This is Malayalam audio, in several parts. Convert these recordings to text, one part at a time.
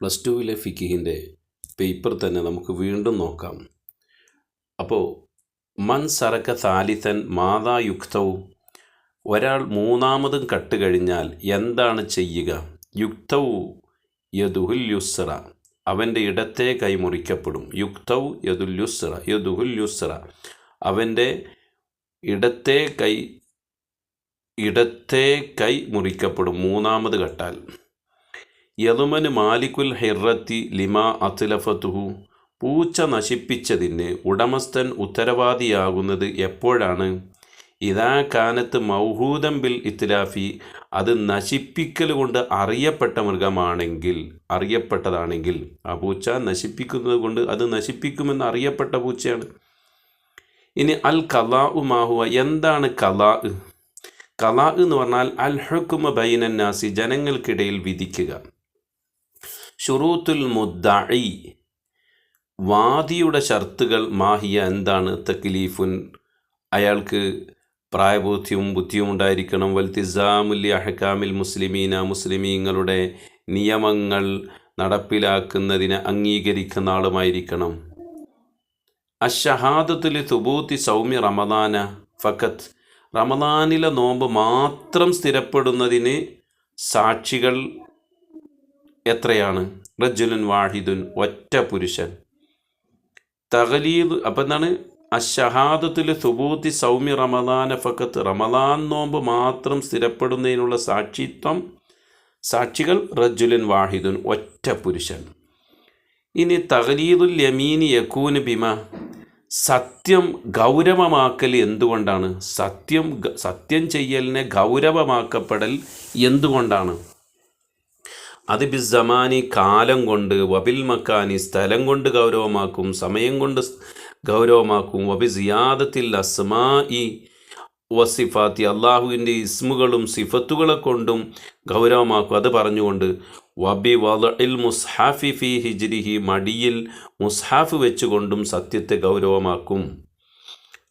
പ്ലസ് ടുവിലെ ഫിക്കിഹിന്റെ പേപ്പർ തന്നെ നമുക്ക് വീണ്ടും നോക്കാം. അപ്പോൾ മൻ സറക്ക താലിത്തൻ മാതാ യുക്തവും ഒരാൾ മൂന്നാമതും കട്ട് കഴിഞ്ഞാൽ എന്താണ് ചെയ്യുക? യുക്തവും യദുഹുൽ യുസ്റ. അവന്റെ ഇടത്തെ കൈ മുറിക്കപ്പെടും. യുക്തവു യദുൽ യുസ്റ. യദുഹുൽ യുസ്റ. അവന്റെ ഇടത്തെ കൈ ഇടത്തെ കൈ മുറിക്കപ്പെടും മൂന്നാമത് കട്ടാൽ. യതുമന് മാലിക്കുൽ ഹിറത്തി ലിമ അത്ലഫത്തുഹു. പൂച്ച നശിപ്പിച്ചതിന് ഉടമസ്ഥൻ ഉത്തരവാദിയാകുന്നത് എപ്പോഴാണ്? ഇതാ കാനത്ത് മൗഹൂദം ബിൽ ഇത്തിലാഫി അത് നശിപ്പിക്കൽ കൊണ്ട് അറിയപ്പെട്ട മൃഗമാണെങ്കിൽ അറിയപ്പെട്ടതാണെങ്കിൽ ആ പൂച്ച നശിപ്പിക്കുന്നത് കൊണ്ട് അത് നശിപ്പിക്കുമെന്ന് അറിയപ്പെട്ട പൂച്ചയാണ്. ഇനി അൽ കലാ മാഹുവ എന്താണ് കലാ? കലാ എന്ന് പറഞ്ഞാൽ അൽ ഹുക്കുമ ബൈനന്നാസി ജനങ്ങൾക്കിടയിൽ വിധിക്കുക. ഷുറൂത്തുൽ മുദ്ദഇ. വാദിയുടെ ഷർത്തുകൾ മാഹിയ എന്താണ്? തക്ലീഫുൻ. അയാൾക്ക് പ്രായബോധ്യവും ബുദ്ധിയും ഉണ്ടായിരിക്കണം. വൽത്തിസാമുല്ലി അഹക്കാമിൽ മുസ്ലിമീന മുസ്ലിമീങ്ങളുടെ നിയമങ്ങൾ നടപ്പിലാക്കുന്നതിന് അംഗീകരിക്കുന്ന ആളുമായിരിക്കണം. അഷഹാദത്തിൽ തുബൂത്തി സൗമ്യ റമദാന ഫക്കത്ത് റമദാനിലെ നോമ്പ് മാത്രം സ്ഥിരപ്പെടുന്നതിന് സാക്ഷികൾ എത്രയാണ്? റജുലുൻ വാഹിദുൻ ഒറ്റ പുരുഷൻ. തകലീദ് അപ്പം എന്താണ്? അഷഹാദത്തിൽ സുബൂത്തി സൗമ്യ റമദാന ഫക്കത്ത്. റമദാൻ നോമ്പ് മാത്രം സ്ഥിരപ്പെടുന്നതിനുള്ള സാക്ഷിത്വം സാക്ഷികൾ റജുലുൻ വാഹിദുൻ ഒറ്റ പുരുഷൻ. ഇനി തകലീദുൽ യമീനി യക്കൂന് ബിമ. സത്യം ഗൗരവമാക്കൽ എന്തുകൊണ്ടാണ്? സത്യം സത്യം ചെയ്യലിനെ ഗൗരവമാക്കപ്പെടൽ എന്തുകൊണ്ടാണ്? അത് ബിസമാനി കാലം കൊണ്ട് വബിൽ മക്കാനി സ്ഥലം കൊണ്ട് ഗൗരവമാക്കും സമയം കൊണ്ട് ഗൗരവമാക്കും. വബി സിയാദത്തിൽ അസ്മാ ഇ വസിഫാത്തി അള്ളാഹുവിന്റെ ഇസ്മുകളും സിഫത്തുകളെ കൊണ്ടും ഗൗരവമാക്കും. അത് പറഞ്ഞുകൊണ്ട് വബി വലഇൽ മുസ്ഹാഫി ഫി ഹിജ്രിഹി മടിയിൽ മുസ്ഹാഫ് വെച്ചുകൊണ്ടും സത്യത്തെ ഗൗരവമാക്കും.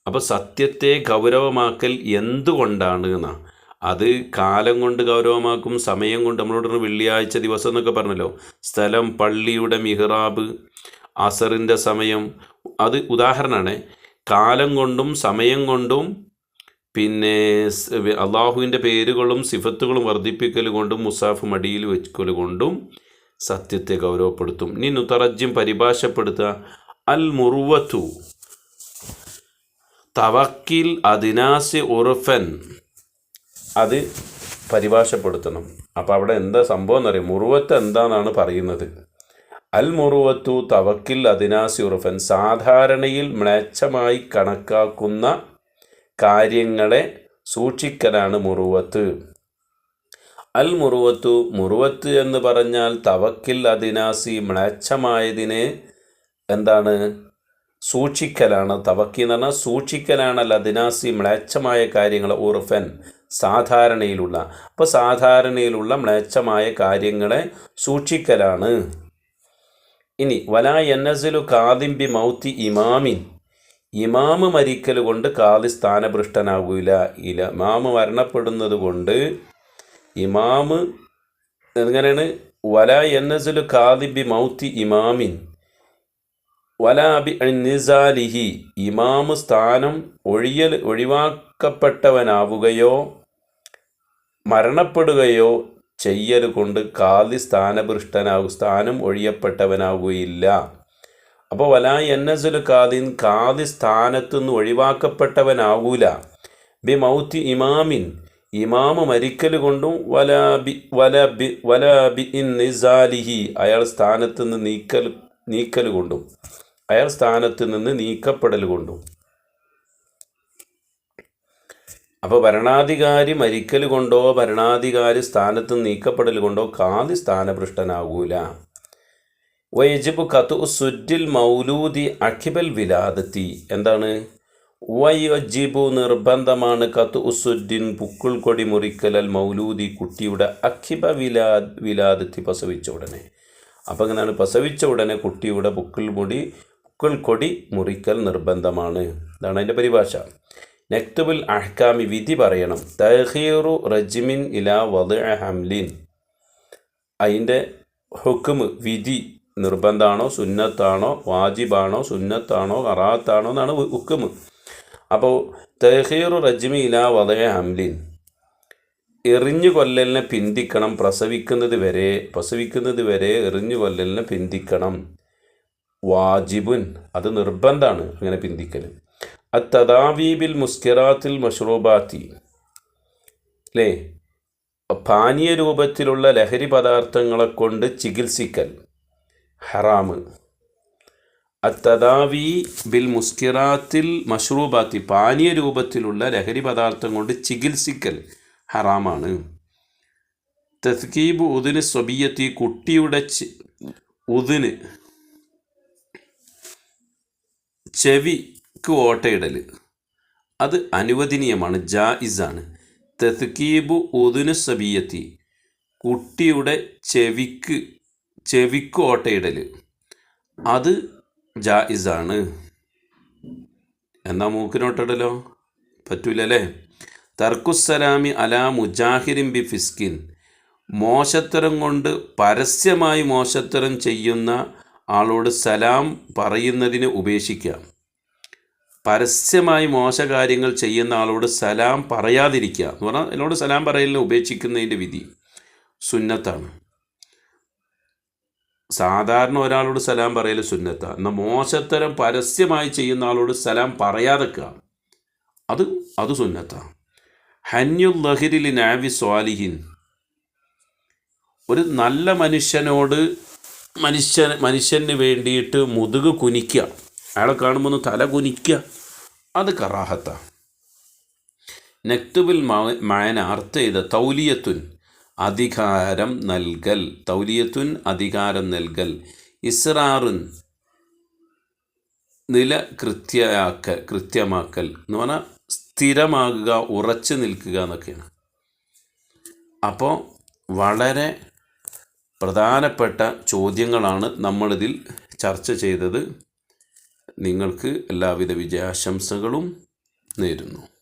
അപ്പോൾ സത്യത്തെ ഗൗരവമാക്കൽ എന്തുകൊണ്ടാണ് എന്നാണ് അത് കാലം കൊണ്ട് ഗൗരവമാക്കും സമയം കൊണ്ട് നമ്മളോട് വെള്ളിയാഴ്ച ദിവസം എന്നൊക്കെ പറഞ്ഞല്ലോ. സ്ഥലം പള്ളിയുടെ മിഹ്റാബ് അസറിന്റെ സമയം അത് ഉദാഹരണമാണ്. കാലം കൊണ്ടും സമയം കൊണ്ടും പിന്നെ അള്ളാഹുവിന്റെ പേരുകളും സിഫത്തുകളും വർദ്ധിപ്പിക്കൽ കൊണ്ടും മുസാഫ് മടിയിൽ വെക്കൽ കൊണ്ടും സത്യത്തെ ഗൗരവപ്പെടുത്തും. ഇനി നുത്തറജ്യം പരിഭാഷപ്പെടുത്തുക. അൽ മുറുവത്തു തവക്കിൽ അദിനാസി ഉറുഫൻ. അത് പരിഭാഷപ്പെടുത്തണം. അപ്പോൾ അവിടെ എന്താ സംഭവം എന്നറിയാം? മുറുവത്ത് എന്താണെന്നാണ് പറയുന്നത്? അൽ മുറുവത്തു തവക്കിൽ അദിനാസി ഉറുഫൻ സാധാരണയിൽ മ്ലേച്ഛമായി കണക്കാക്കുന്ന കാര്യങ്ങളെ സൂക്ഷിക്കലാണ് മുറുവത്ത്. അൽ മുറുവത്തു മുറുവത്ത് എന്ന് പറഞ്ഞാൽ തവക്കിൽ അദിനാസി മ്ലേച്ഛമായതിനെ എന്താണ്? സൂക്ഷിക്കലാണ്. തവക്കി എന്ന് പറഞ്ഞാൽ സൂക്ഷിക്കലാണ് അൽ അദിനാസി മ്ലേച്ഛമായ കാര്യങ്ങൾ ഉറുഫൻ. സാധാരണയിലുള്ള അപ്പോൾ സാധാരണയിലുള്ള മ്ലേച്ഛമായ കാര്യങ്ങളെ സൂക്ഷിക്കലാണ്. ഇനി വലാ എന്നസിലു കാതിമ്പി മൗത്തി ഇമാമിൻ. ഇമാമ് മരിക്കൽ കൊണ്ട് കാതി സ്ഥാനഭൃഷ്ടനാകൂല ഇല ഇമാമ് മരണപ്പെടുന്നത് കൊണ്ട് ഇമാമ് എങ്ങനെയാണ്? വല എന്നസിലു കാതിബി മൗത്തി ഇമാമിൻ. വല ബി നിസാലിഹി. ഇമാമ് സ്ഥാനം ഒഴിയൽ ഒഴിവാക്കപ്പെട്ടവനാവുകയോ മരണപ്പെടുകയോ ചെയ്യൽ കൊണ്ട് കാതി സ്ഥാനഭൃഷ്ടനാകും സ്ഥാനം ഒഴിയപ്പെട്ടവനാകുകയില്ല അപ്പോൾ വലാ എന്നസുൽ കാദിൻ കാതി സ്ഥാനത്തു നിന്ന് ഒഴിവാക്കപ്പെട്ടവനാകൂല ബി മൗത്തി ഇമാമിൻ ഇമാമ് മരിക്കൽ കൊണ്ടും വല ബി വല ബി വല ബി ഇൻ നിസാലിഹി അയാൾ സ്ഥാനത്ത് നിന്ന് നീക്കൽ നീക്കൽ കൊണ്ടും അയാൾ സ്ഥാനത്ത് നിന്ന് നീക്കപ്പെടൽ കൊണ്ടും. അപ്പോൾ ഭരണാധികാരി മരിക്കൽ കൊണ്ടോ ഭരണാധികാരി സ്ഥാനത്ത് നീക്കപ്പെടൽ കൊണ്ടോ കാതി സ്ഥാനഭൃഷ്ടനാകൂല വയജിബ് കത്തു സുറ്റിൽ മൗലൂദി അഖിബൽ വിലാദത്തി. എന്താണ്? വയജിബു നിർബന്ധമാണ് കത്തു ഉസുദ്ദിൻ പുക്കിൾ കൊടി മുറിക്കലൽ മൗലൂദി കുട്ടിയുടെ അഖിബ വിലാ വിലാദത്തി പ്രസവിച്ച ഉടനെ. അപ്പോൾ അങ്ങനെയാണ് പ്രസവിച്ച ഉടനെ കുട്ടിയുടെ പുക്കിൾ മുടി പുക്കിൾ കൊടി മുറിക്കൽ നിർബന്ധമാണ്. ഇതാണ് അതിന്റെ പരിഭാഷ. നക്തുബുൽ അഹ്കാമി വിധി പറയണം. തഹീറു റജിമിൻ ഇല വദ് ഹംലിൻ. അതിന്റെ ഹുക്കുമ് വിധി നിർബന്ധമാണോ സുന്നത്താണോ വാജിബാണോ സുന്നത്താണോ കറാത്താണോ എന്നാണ് ഹുക്കുമ് അപ്പോൾ തഹീറു റജ്മി ഇലാ വദ് ഹംലിൻ. എറിഞ്ഞു കൊല്ലലിനെ പിന്തിക്കണം പ്രസവിക്കുന്നത് വരെ പ്രസവിക്കുന്നത് വരെ എറിഞ്ഞു കൊല്ലലിനെ പിന്തിക്കണം. വാജിബുൻ അത് നിർബന്ധമാണ് അങ്ങനെ പിന്തിക്കൽ അത്തദാവീബിൽ മുസ്കിറാത്തിൽ മഷ്റൂബാത്തി. അല്ലേ പാനീയ രൂപത്തിലുള്ള ലഹരി പദാർത്ഥങ്ങളെ കൊണ്ട് ചികിത്സിക്കൽ. ഹറാമ് അത്തദാവി ബിൽ മുസ്കിറാത്തിൽ മഷ്റൂബാത്തി പാനീയ രൂപത്തിലുള്ള ലഹരി പദാർത്ഥം കൊണ്ട് ചികിത്സിക്കൽ ഹറാമാണ്. തസ്കീബ് ഉദിന് സ്വബിയത്തി കുട്ടിയുടെ ഉദിന് ഉദിന് ചെവിക്ക് ഓട്ടയിടൽ അത് അനുവദനീയമാണ് ജായിസാണ്. തസ്കീബു ഒതുനു സബിയത്തി കുട്ടിയുടെ ചെവിക്ക് ചെവിക്ക് ഓട്ടയിടൽ അത് ജായിസാണ്. എന്നാ മൂക്കിനോട്ടിടലോ പറ്റൂലല്ലേ? തർക്കുസലാമി അലാ മുജാഹിരിൻ ബി ഫിസ്കിൻ. മോശത്തരം കൊണ്ട് പരസ്യമായി മോശത്തരം ചെയ്യുന്ന ആളോട് സലാം പറയുന്നതിന് ഉപേക്ഷിക്കാം. പരസ്യമായി മോശകാര്യങ്ങൾ ചെയ്യുന്ന ആളോട് സലാം പറയാതിരിക്കുക എന്ന് പറഞ്ഞാൽ എന്നോട് സലാം പറയലിനെ ഉപേക്ഷിക്കുന്നതിന്റെ വിധി സുന്നത്താണ്. സാധാരണ ഒരാളോട് സലാം പറയൽ സുന്നത്താണ് എന്നാൽ മോശത്തരം പരസ്യമായി ചെയ്യുന്ന ആളോട് സലാം പറയാതെക്കുക അത് അത് സുന്നത്താണ് ഹന്യുൽ ലഹിരിൽ നാവി സ്വാലിഹിൻ. ഒരു നല്ല മനുഷ്യനോട് മനുഷ്യൻ മനുഷ്യന് വേണ്ടിയിട്ട് മുതുക് കുനിക്കുക. അയാളെ കാണുമ്പോൾ ഒന്ന് തല കുനിക്കുക അത് കറാഹത്ത. നെക്തുബിൽ മായന അർത്ഥ ചെയ്ത തൗലിയത്തുൻ അധികാരം നൽകൽ തൗലിയത്തുൻ അധികാരം നൽകൽ ഇസ്രാറുൻ നില കൃത്യയാക്കൽ കൃത്യമാക്കൽ എന്ന് പറഞ്ഞാൽ സ്ഥിരമാകുക ഉറച്ചു നിൽക്കുക എന്നൊക്കെയാണ്. അപ്പോൾ വളരെ പ്രധാനപ്പെട്ട ചോദ്യങ്ങളാണ് നമ്മളിതിൽ ചർച്ച ചെയ്തത്. നിങ്ങൾക്ക് എല്ലാവിധ വിജയാശംസകളും നേരുന്നു.